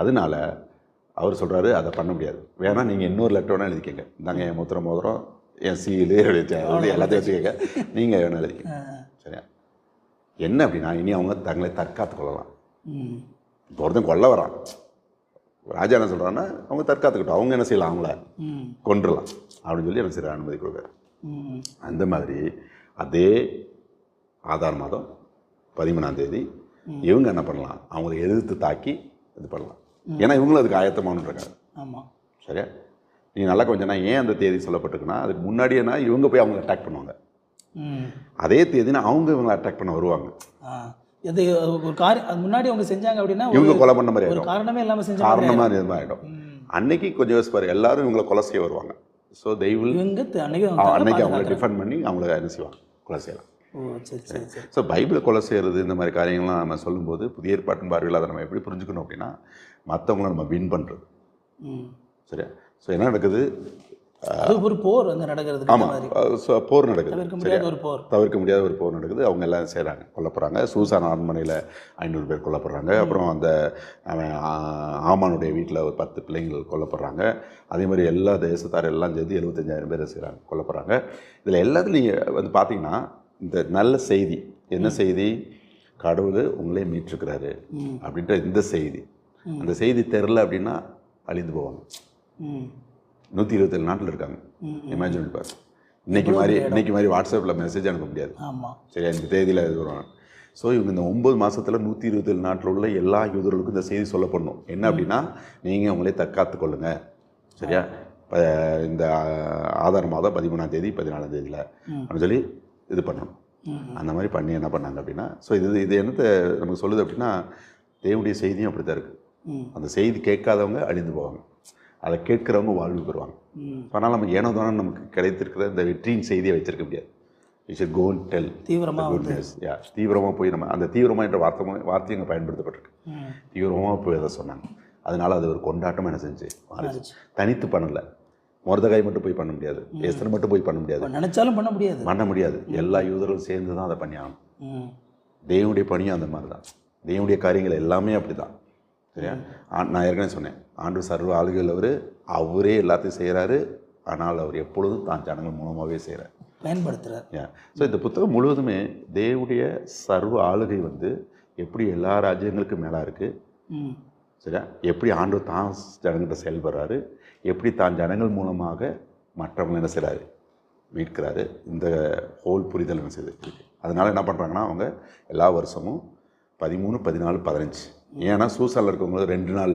அதனால அவர் சொல்கிறாரு அதை பண்ண முடியாது. வேணா நீங்கள் இன்னொரு லெட்டர் வேணால் எழுதிக்கங்க. இந்தாங்க என் முத்திர மோதிரம் என் சீலு எழுதி எல்லாத்தையும் வச்சுக்கங்க. நீங்கள் வேணால் எழுதிக்கங்க. சரியா? என்ன அப்படின்னா இனி அவங்க தங்களை தற்காத்து கொள்ளலாம். இப்போ ஒருத்தன் கொல்ல வரான். ராஜா என்ன சொல்கிறான்னா அவங்க தற்காத்துக்கிட்டோம். அவங்க என்ன செய்யலாம்? அவங்கள கொன்றலாம். அப்படின்னு சொல்லி என்ன செய்ய அனுமதி கொடுக்குறாரு. அந்த மாதிரி அதே ஆதார் மாதம் பதிமூணாம் தேதி இவங்க என்ன பண்ணலாம்? அவங்களை எதிர்த்து தாக்கி இது பண்ணலாம். ஏன்னா இவங்களும் அதுக்கு ஆயத்தமானு இருக்காங்க ஆமாம் சரியா? நீ நல்லா கொஞ்சம்னா ஏன் அந்த தேதி சொல்லப்பட்டிருக்குன்னா அதுக்கு முன்னாடியேனா இவங்க போய் அவங்களை அட்டாக் பண்ணுவாங்க. அதே தேதினா அவங்க இவங்களை அட்டாக் பண்ண வருவாங்க. இது ஒரு அது முன்னாடி அவங்க செஞ்சாங்க அப்படின்னா இவங்க கொலை பண்ண மாதிரி ஆகிடும் காரணமே இல்லாமல் செஞ்சாங்க காரணமாக இது மாதிரி ஆகிடும் அன்னைக்கு கொஞ்சம் யோசிச்சு பாரு எல்லாரும் இவங்களை கொலை செய்ய வருவாங்க. ஸோ தெய்வில் இவங்க த- அன்னைக்கு அன்னைக்கு அவங்க அவங்களை டிஃபெண்ட் பண்ணி அவங்கள என்ன செய்வாங்க? கொலை செய்யலாம். ஸோ பைபிளை கொலை செய்கிறது இந்த மாதிரி காரியங்கள்லாம் நம்ம சொல்லும்போது புதிய ஏற்பாட்டின் பார்வையில் அதை நம்ம எப்படி புரிஞ்சுக்கணும் அப்படின்னா மற்றவங்கள நம்ம வின் பண்ணுறது ம். சரியா? ஸோ என்ன நடக்குது? அது ஒரு போர் அங்கே நடக்கிறதுக்கு இந்த ஆமாம் போர் நடக்குது. தவிர்க்க முடியாத ஒரு போர். தவிர்க்க முடியாத ஒரு போர் நடக்குது. அவங்க எல்லாம் செய்கிறாங்க கொல்லப்படுறாங்க சூசான் அரண்மனையில் ஐநூறு பேர் கொல்லப்படுறாங்க அப்புறம் அந்த ஆமானுடைய வீட்டில் ஒரு பத்து பிள்ளைங்கள் கொல்லப்படுறாங்க அதே மாதிரி எல்லா தேசத்தார் எல்லாம் சேர்த்து எழுபத்தஞ்சாயிரம் பேர் செய்கிறாங்க கொல்லப்படுறாங்க இதில் எல்லாத்துலையும் நீங்கள் வந்து பார்த்தீங்கன்னா இந்த நல்ல செய்தி என்ன செய்தி? கடவுள் உங்களே மீட்டிருக்கிறாரு. அப்படின்ற இந்த செய்தி. அந்த செய்தி தெரில அப்படின்னா அழிந்து போவாங்க. நூற்றி இருபத்தேழு நாட்டில் இருக்காங்க. இமேஜின் பார். இன்னைக்கு மாதிரி இன்னைக்கு மாதிரி வாட்ஸ்அப்பில் மெசேஜ் அனுப்ப முடியாது. ஆமாம் சரியா இந்த தேதியில் இது வரும். ஸோ இவங்க இந்த ஒன்பது மாசத்துல நூற்றி இருபத்தேழு நாட்டில் உள்ள எல்லா யூதர்களுக்கும் இந்த செய்தி சொல்லப்படணும். என்ன அப்படின்னா நீங்கள் உங்களே தற்காத்து கொள்ளுங்க சரியா? இப்போ இந்த ஆதார் மாதம் பதிமூணாம் தேதி பதினாலாம் தேதியில். அப்படின்னு சொல்லி இது பண்ணணும். அந்த மாதிரி பண்ணி என்ன பண்ணாங்க அப்படின்னா ஸோ இது இது என்னத்தை நமக்கு சொல்லுது அப்படின்னா தேவனுடைய செய்தியும் அப்படி தான் இருக்குது அந்த செய்தி கேட்காதவங்க அழிந்து போவாங்க. அதை கேட்குறவங்க வாழ்வு பெறுவாங்க. ம். ஆனால் நம்ம ஏனோ தானே நமக்கு கிடைத்திருக்கிற இந்த வெற்றியின் செய்தியை வச்சிருக்க முடியாது. இட்ஸ் எ கோன் டெல் தீவிரமாக யா தீவிரமாக போய் நம்ம அந்த தீவிரமாக என்ற வார்த்தை வார்த்தை இங்கே பயன்படுத்தப்பட்டிருக்கு தீவிரமாக போய் அதை சொன்னாங்க. அதனால அது ஒரு கொண்டாட்டம் என்ன செஞ்சு மாறிச்சு. தனித்து பண்ணல. மொரதகாய் மட்டும் போய் பண்ண முடியாது. எஸ்தர் மட்டும் போய் பண்ண முடியாது. நினச்சாலும் பண்ண முடியாது. பண்ண முடியாது. எல்லா யூதரும் சேர்ந்து தான் அதை பண்ணி ஆகணும். தேவனுடைய பணியும் அந்த மாதிரி தான் தேவனுடைய காரியங்கள் எல்லாமே அப்படி தான் சரியா நான் ஏற்கனவே சொன்னேன். ஆண்டு சர்வ ஆளுகள் அவர் அவரே எல்லாத்தையும் செய்கிறாரு ஆனால் அவர் எப்பொழுதும் தான் ஜனங்கள் மூலமாகவே செய்கிறார் பயன்படுத்துகிறார் ஏன் ஸோ இந்த புத்தகம் முழுவதுமே தேவனுடைய சர்வ ஆளுகை வந்து எப்படி எல்லா ராஜ்யங்களுக்கும் மேலாக இருக்குது சரியா? எப்படி ஆண்டு தான் ஜனங்கிட்ட செயல்படுறாரு? எப்படி தான் ஜனங்கள் மூலமாக மற்றவங்களை என்ன செய்கிறாரு மீட்கிறாரு? இந்த ஹோல் புரிதல் என்ன செய்து? இருக்கு. அதனால என்ன பண்ணுறாங்கன்னா அவங்க எல்லா வருஷமும் பதிமூணு பதினாலு பதினஞ்சு. ஏன்னா சூசலில் இருக்கவங்களுக்கு ரெண்டு நாள்